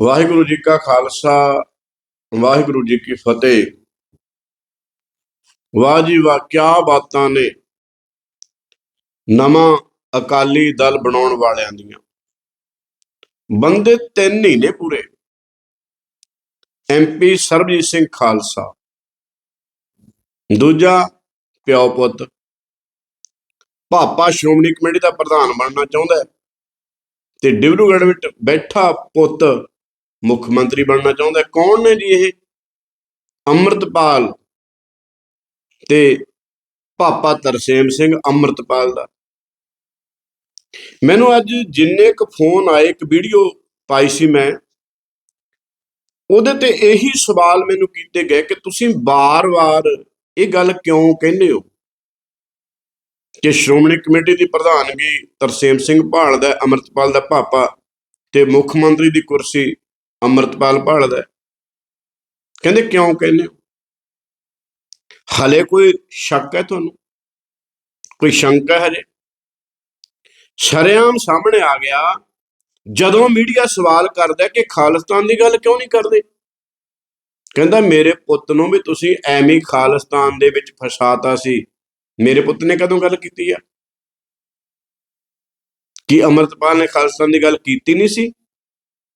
ਵਾਹਿਗੁਰੂ ਜੀ ਕਾ ਖਾਲਸਾ, ਵਾਹਿਗੁਰੂ ਜੀ ਕੀ ਫਤਿਹ। ਵਾਹ ਜੀ ਵਾਹ, ਕਿਆ ਬਾਤਾਂ ਨੇ। ਨਵਾਂ ਅਕਾਲੀ ਦਲ ਬਣਾਉਣ ਵਾਲਿਆਂ ਦੀਆਂ। ਬੰਦੇ ਤਿੰਨ ਹੀ ਨੇ ਪੂਰੇ। ਐਮਪੀ ਸਰਬਜੀਤ ਸਿੰਘ ਖਾਲਸਾ। ਦੂਜਾ ਪਿਓ ਪੁੱਤ। ਭਾਪਾ ਸ਼੍ਰੋਮਣੀ ਕਮੇਟੀ ਦਾ ਪ੍ਰਧਾਨ ਬਣਨਾ ਚਾਹੁੰਦਾ ਹੈ। ਤੇ ਡਿਬਰੂਗੜ੍ਹ ਵਿੱਚ ਬੈਠਾ ਪੁੱਤ ਮੁੱਖ ਮੰਤਰੀ ਬਣਨਾ ਚਾਹੁੰਦਾ ਕੌਣ ਨੇ ਜੀ ਇਹ? ਅੰਮ੍ਰਿਤਪਾਲ ਤੇ ਪਾਪਾ ਤਰਸੇਮ ਸਿੰਘ ਅੰਮ੍ਰਿਤਪਾਲ ਦਾ। ਮੈਨੂੰ ਅੱਜ ਜਿੰਨੇ ਕੁ ਫੋਨ ਆਏ, ਇੱਕ ਵੀਡੀਓ ਪਾਈ ਸੀ ਮੈਂ, ਉਹਦੇ ਤੇ ਇਹੀ ਸਵਾਲ ਮੈਨੂੰ ਕੀਤੇ ਗਏ ਕਿ ਤੁਸੀਂ ਬਾਰ-ਬਾਰ ਇਹ ਗੱਲ ਕਿਉਂ ਕਹਿੰਦੇ ਹੋ? ਕਿ ਸ਼੍ਰੋਮਣੀ ਕਮੇਟੀ ਦੀ ਪ੍ਰਧਾਨਗੀ ਤਰਸੇਮ ਸਿੰਘ ਭਾਲ ਦਾ, ਅੰਮ੍ਰਿਤਪਾਲ ਦਾ ਪਾਪਾ ਤੇ ਮੁੱਖ ਮੰਤਰੀ ਦੀ ਕੁਰਸੀ ਅੰਮ੍ਰਿਤਪਾਲ ਭਾਲਦਾ ਕਹਿੰਦੇ ਕਿਉਂ ਕਹਿੰਦੇ ਹੋ? ਹਲੇ ਕੋਈ ਸ਼ੱਕ ਹੈ ਤੁਹਾਨੂੰ? ਕੋਈ ਸ਼ੰਕਾ ਹੈ ਜੇ ਸਾਹਮਣੇ ਆ ਗਿਆ, ਜਦੋਂ ਮੀਡੀਆ ਸਵਾਲ ਕਰਦਾ ਕਿ ਖਾਲਿਸਤਾਨ ਦੀ ਗੱਲ ਕਿਉਂ ਨਹੀਂ ਕਰਦੇ? ਕਹਿੰਦਾ, ਮੇਰੇ ਪੁੱਤ ਨੂੰ ਵੀ ਤੁਸੀਂ ਐਵੇਂ ਖਾਲਿਸਤਾਨ ਦੇ ਵਿੱਚ ਫਸਾਤਾ ਸੀ। ਮੇਰੇ ਪੁੱਤ ਨੇ ਕਦੋਂ ਗੱਲ ਕੀਤੀ ਆ? ਕੀ ਅਮਰਤਪਾਲ ਨੇ ਖਾਲਿਸਤਾਨ ਦੀ ਗੱਲ ਕੀਤੀ ਨਹੀਂ ਸੀ?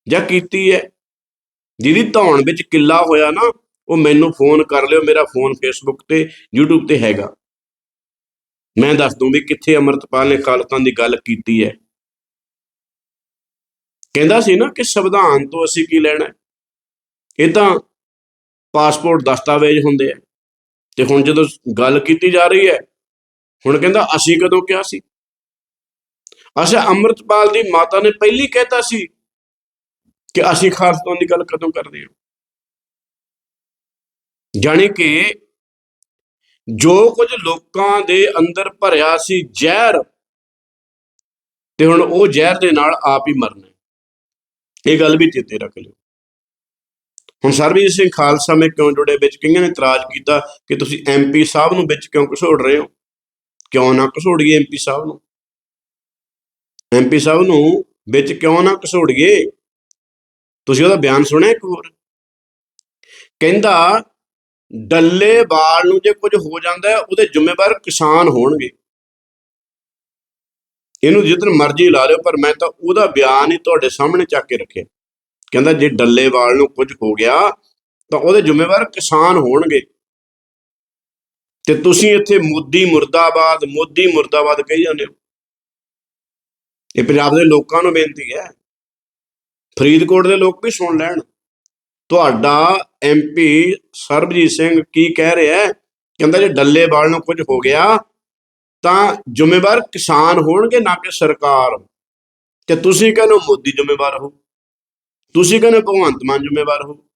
ਜਾਂ ਕੀਤੀ ਹੈ? ਜਿਹਦੀ ਧੌਣ ਵਿੱਚ ਕਿੱਲਾ ਹੋਇਆ ਨਾ, ਉਹ ਮੈਨੂੰ ਫੋਨ ਕਰ ਲਿਓ, ਮੇਰਾ ਫੋਨ ਫੇਸਬੁੱਕ ਤੇ, YouTube ਤੇ ਹੈਗਾ। ਮੈਂ ਦੱਸ ਦੂੰ ਵੀ ਕਿੱਥੇ ਅਮਰਤਪਾਲ ਨੇ ਖਾਲਿਸਤਾਨ ਦੀ ਗੱਲ ਕੀਤੀ ਹੈ। ਕਹਿੰਦਾ ਸੀ ਨਾ ਕਿ ਸੰਵਿਧਾਨ ਤੋਂ ਅਸੀਂ ਕੀ ਲੈਣਾ ਇਹ ਤਾਂ ਪਾਸਪੋਰਟ ਦਸਤਾਵੇਜ਼ ਹੁੰਦੇ ਆ। ਤੇ ਹੁਣ ਜਦੋਂ ਗੱਲ ਕੀਤੀ ਜਾ ਰਹੀ ਹੈ, ਹੁਣ ਕਹਿੰਦਾ, ਅਸੀਂ ਕਦੋਂ ਕਿਹਾ ਸੀ? ਅੱਛਾ, ਅੰਮ੍ਰਿਤਪਾਲ ਦੀ ਮਾਤਾ ਨੇ ਪਹਿਲੀ ਕਹਿਤਾ ਸੀ ਕਿ ਅਸੀਂ ਖਾਲਿਸਤਾਨ ਦੀ ਗੱਲ ਕਦੋਂ ਕਰਦੇ ਹਾਂ? ਜਾਣੀ ਕਿ ਜੋ ਕੁਝ ਲੋਕਾਂ ਦੇ ਅੰਦਰ ਭਰਿਆ ਸੀ ਜ਼ਹਿਰ, ਤੇ ਹੁਣ ਉਹ ਜ਼ਹਿਰ ਦੇ ਨਾਲ ਆਪ ਹੀ ਮਰਨਾ ਇਹ ਗੱਲ ਵੀ ਚੇਤੇ ਰੱਖ ਲਿਓ। ਹੁਣ ਸਰਬਜੀਤ ਸਿੰਘ ਖਾਲਸਾ ਮੇ ਕਿਉਂ ਜੁੜੇ ਵਿੱਚ ਕਈਆਂ ਨੇ ਇਤਰਾਜ਼ ਕੀਤਾ ਕਿ ਤੁਸੀਂ ਐਮਪੀ ਸਾਹਿਬ ਨੂੰ ਵਿੱਚ ਕਿਉਂ ਘਸੋੜ ਰਹੇ ਹੋ? ਕਿਉਂ ਨਾ ਘਸੋੜੀਏ ਐਮਪੀ ਸਾਹਿਬ ਨੂੰ? ਐਮਪੀ ਸਾਹਿਬ ਨੂੰ ਵਿੱਚ ਕਿਉਂ ਨਾ ਘਸੋੜੀਏ? ਤੁਸੀਂ ਉਹਦਾ ਬਿਆਨ ਸੁਣਿਆ ਇੱਕ ਹੋਰ? ਕਹਿੰਦਾ ਡੱਲੇਵਾਲ ਨੂੰ ਜੇ ਕੁਝ ਹੋ ਜਾਂਦਾ ਹੈ, ਉਹਦੇ ਜ਼ਿੰਮੇਵਾਰ ਕਿਸਾਨ ਹੋਣਗੇ। ਇਹਨੂੰ ਜਿੱਦਨ ਮਰਜ਼ੀ ਲਾ ਲਿਓ, ਪਰ ਮੈਂ ਤਾਂ ਉਹਦਾ ਬਿਆਨ ਹੀ ਤੁਹਾਡੇ ਸਾਹਮਣੇ ਚੱਕ ਕੇ ਰੱਖਿਆ। ਕਹਿੰਦਾ, ਜੇ ਡੱਲੇਵਾਲ ਨੂੰ ਕੁਝ ਹੋ ਗਿਆ, ਤਾਂ ਉਹਦੇ ਜ਼ਿੰਮੇਵਾਰ ਕਿਸਾਨ ਹੋਣਗੇ। ਤੇ ਤੁਸੀਂ ਇੱਥੇ ਮੋਦੀ ਮੁਰਦਾਬਾਦ ਮੋਦੀ ਮੁਰਦਾਬਾਦ ਕਹੀ ਜਾਂਦੇ ਹੋ। ਇਹ ਪੰਜਾਬ ਦੇ ਲੋਕਾਂ ਨੂੰ ਬੇਨਤੀ ਹੈ। ਫਰੀਦਕੋਟ ਦੇ ਲੋਕ ਵੀ ਸੁਣ ਲੈਣ। ਤੁਹਾਡਾ ਐਮਪੀ ਸਰਬਜੀਤ ਸਿੰਘ ਕੀ ਕਹਿ ਰਿਹਾ ਹੈ? ਕਹਿੰਦਾ ਜੇ ਡੱਲੇਵਾਲ ਨੂੰ ਕੁਝ ਹੋ ਗਿਆ, ਤਾਂ ਜ਼ਿੰਮੇਵਾਰ ਕਿਸਾਨ ਹੋਣਗੇ ਨਾ ਕਿ ਸਰਕਾਰ। ਤੇ ਤੁਸੀਂ ਕਹਿੰਦੇ ਹੋ ਮੋਦੀ ਜ਼ਿੰਮੇਵਾਰ ਹੋ। ਤੁਸੀਂ ਕਹਿੰਦੇ ਭਗਵੰਤ ਮਾਨ ਜ਼ਿੰਮੇਵਾਰ ਹੋ।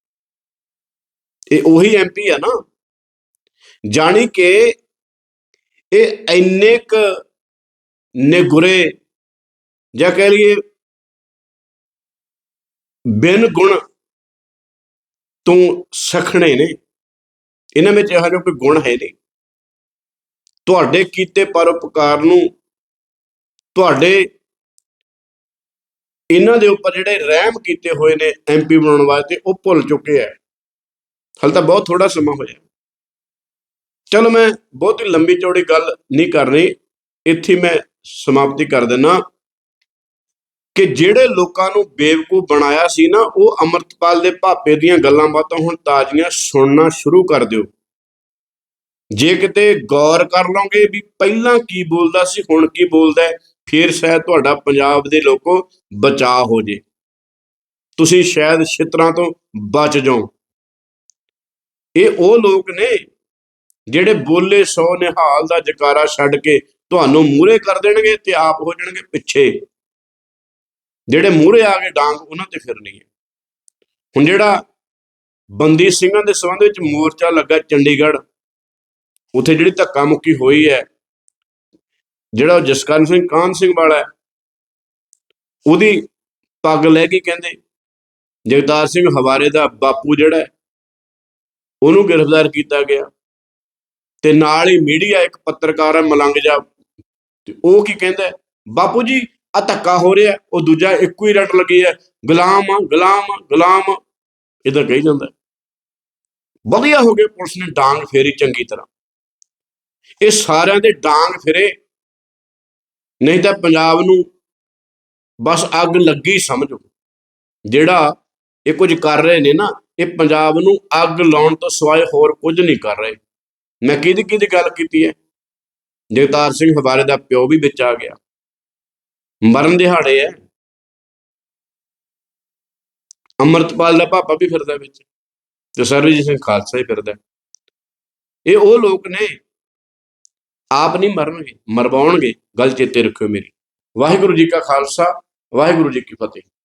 ਇਹ ਉਹੀ ਐਮਪੀ ਆ ਨਾ। ਜਾਣੀ ਕਿ ਇਹ ਇੰਨੇ ਕ ਨਿਗੁਰੇ ਜਾਂ ਕਹਿ ਲਈਏ ਬਿਨ ਗੁਣ ਤੋਂ ਸਖਣੇ ਨੇ। ਇਹਨਾਂ ਵਿੱਚ ਇਹੋ ਜਿਹਾ ਕੋਈ ਗੁਣ ਹੈ ਨਹੀਂ। ਤੁਹਾਡੇ ਕੀਤੇ ਪਰਉਪਕਾਰ ਨੂੰ ਤੁਹਾਡੇ ਇਹਨਾਂ ਦੇ ਉੱਪਰ ਜਿਹੜੇ ਰਹਿਮ ਕੀਤੇ ਹੋਏ ਨੇ ਐਮਪੀ ਬਣਾਉਣ ਵਾਸਤੇ, ਉਹ ਭੁੱਲ ਚੁੱਕੇ ਆ। ਹਲ ਤਾਂ ਬਹੁਤ ਥੋੜਾ ਸਮਾਂ ਹੋਇਆ। ਚਲੋ ਮੈਂ ਬਹੁਤ ਹੀ ਲੰਬੀ ਚੌੜੀ ਗੱਲ ਨਹੀਂ ਕਰਨੀ। ਇੱਥੇ ਮੈਂ ਸਮਾਪਤੀ ਕਰ ਦਿੰਨਾ ਕਿ ਜਿਹੜੇ ਲੋਕਾਂ ਨੂੰ ਬੇਵਕੂਫ ਬਣਾਇਆ ਸੀ ਨਾ, ਉਹ ਅਮਰਤਪਾਲ ਦੇ ਭਾਪੇ ਦੀਆਂ ਗੱਲਾਂ ਬਾਤਾਂ ਹੁਣ ਤਾਜ਼ੀਆਂ ਸੁਣਨਾ ਸ਼ੁਰੂ ਕਰ ਦਿਓ। ਜੇ ਕਿਤੇ ਗੌਰ ਕਰ ਲਓਗੇ ਵੀ ਪਹਿਲਾਂ ਕੀ ਬੋਲਦਾ ਸੀ, ਹੁਣ ਕੀ ਬੋਲਦਾ ਹੈ, ਫਿਰ ਸ਼ਾਇਦ ਤੁਹਾਡਾ ਪੰਜਾਬ ਦੇ ਲੋਕੋ ਬਚਾਅ ਹੋ ਜੇ। ਤੁਸੀਂ ਸ਼ਾਇਦ ਛਿੱਤਰਾਂ ਤੋਂ ਬਚ ਜਾਓ। ਇਹ ਉਹ ਲੋਕ ਨੇ ਜਿਹੜੇ ਬੋਲੇ ਸੋ ਨਿਹਾਲ ਦਾ ਜਕਾਰਾ ਛੱਡ ਕੇ ਤੁਹਾਨੂੰ ਮੂਹਰੇ ਕਰ ਦੇਣਗੇ ਤੇ ਆਪ ਹੋ ਜਾਣਗੇ ਪਿੱਛੇ। ਜਿਹੜੇ ਮੂਹਰੇ ਆ ਕੇ ਡਾਂਗ, ਉਹਨਾਂ ਤੇ ਫਿਰਨੀ ਹੈ ਹੁਣ ਜਿਹੜਾ ਬੰਦੀ ਸਿੰਘਾਂ ਦੇ ਸੰਬੰਧ ਵਿੱਚ ਮੋਰਚਾ ਲੱਗਾ ਚੰਡੀਗੜ੍ਹ, ਉੱਥੇ ਜਿਹੜੀ ਧੱਕਾ ਮੁੱਕੀ ਹੋਈ ਹੈ, ਜਿਹੜਾ ਜਸਕਰਨ ਸਿੰਘ ਕਾਨ ਸਿੰਘ ਵਾਲਾ ਹੈ, ਉਹਦੀ ਪੱਗ ਲੈ ਕੇ ਕਹਿੰਦੇ, ਜਗਤਾਰ ਸਿੰਘ ਹਵਾਰੇ ਦਾ ਬਾਪੂ ਜਿਹੜਾ ਉਹਨੂੰ ਗ੍ਰਿਫਤਾਰ ਕੀਤਾ ਗਿਆ। ਤੇ ਨਾਲ ਹੀ ਮੀਡੀਆ ਇੱਕ ਪੱਤਰਕਾਰ ਹੈ ਮਲੰਗ ਜਾ, ਤੇ ਉਹ ਕੀ ਕਹਿੰਦਾ ਬਾਪੂ ਜੀ ਆ ਧੱਕਾ ਹੋ ਰਿਹਾ, ਉਹ ਦੂਜਾ ਇੱਕੋ ਹੀ ਰੱਟ ਲੱਗੀ ਹੈ, ਗੁਲਾਮ ਆ ਗੁਲਾਮ ਆ, ਗੁਲਾਮ ਇਧਰ ਕਹੀ ਜਾਂਦਾ ਵਧੀਆ ਹੋ ਗਏ ਪੁਲਿਸ ਨੇ ਡਾਂਗ ਫੇਰੀ ਚੰਗੀ ਤਰ੍ਹਾਂ। ਇਹ ਸਾਰਿਆਂ ਦੇ ਡਾਂਗ ਫਿਰੇ। ਨਹੀਂ ਤਾਂ ਪੰਜਾਬ ਨੂੰ ਬਸ ਅੱਗ ਲੱਗੀ ਸਮਝੋ। ਜਿਹੜਾ ਇਹ ਕੁਝ ਕਰ ਰਹੇ ਨੇ ਨਾ, ਇਹ ਪੰਜਾਬ ਨੂੰ ਅੱਗ ਲਾਉਣ ਤੋਂ ਸਿਵਾਏ ਹੋਰ ਕੁਝ ਨਹੀਂ ਕਰ ਰਹੇ। ਮੈਂ ਕਿਹਦੀ ਕਿਹਦੀ ਗੱਲ ਕੀਤੀ ਹੈ? ਜਗਤਾਰ ਸਿੰਘ ਹਵਾਰੇ ਦਾ ਪਿਓ ਵੀ ਵਿੱਚ ਆ ਗਿਆ। ਮਰਨ ਦਿਹਾੜੇ ਹੈ। ਅਮਰਤਪਾਲ ਦਾ ਪਾਪਾ ਵੀ ਫਿਰਦਾ ਵਿੱਚ। ਤੇ ਸਰਬਜੀਤ ਸਿੰਘ ਖਾਲਸਾ ਹੀ ਫਿਰਦਾ। ਇਹ ਉਹ ਲੋਕ ਨੇ, ਆਪ ਨਹੀਂ ਮਰਨਗੇ, ਮਰਵਾਉਣਗੇ। ਗੱਲ ਚੇਤੇ ਰੱਖਿਓ ਮੇਰੀ। ਵਾਹਿਗੁਰੂ ਜੀ ਕਾ ਖਾਲਸਾ, ਵਾਹਿਗੁਰੂ ਜੀ ਕੀ ਫਤਿਹ।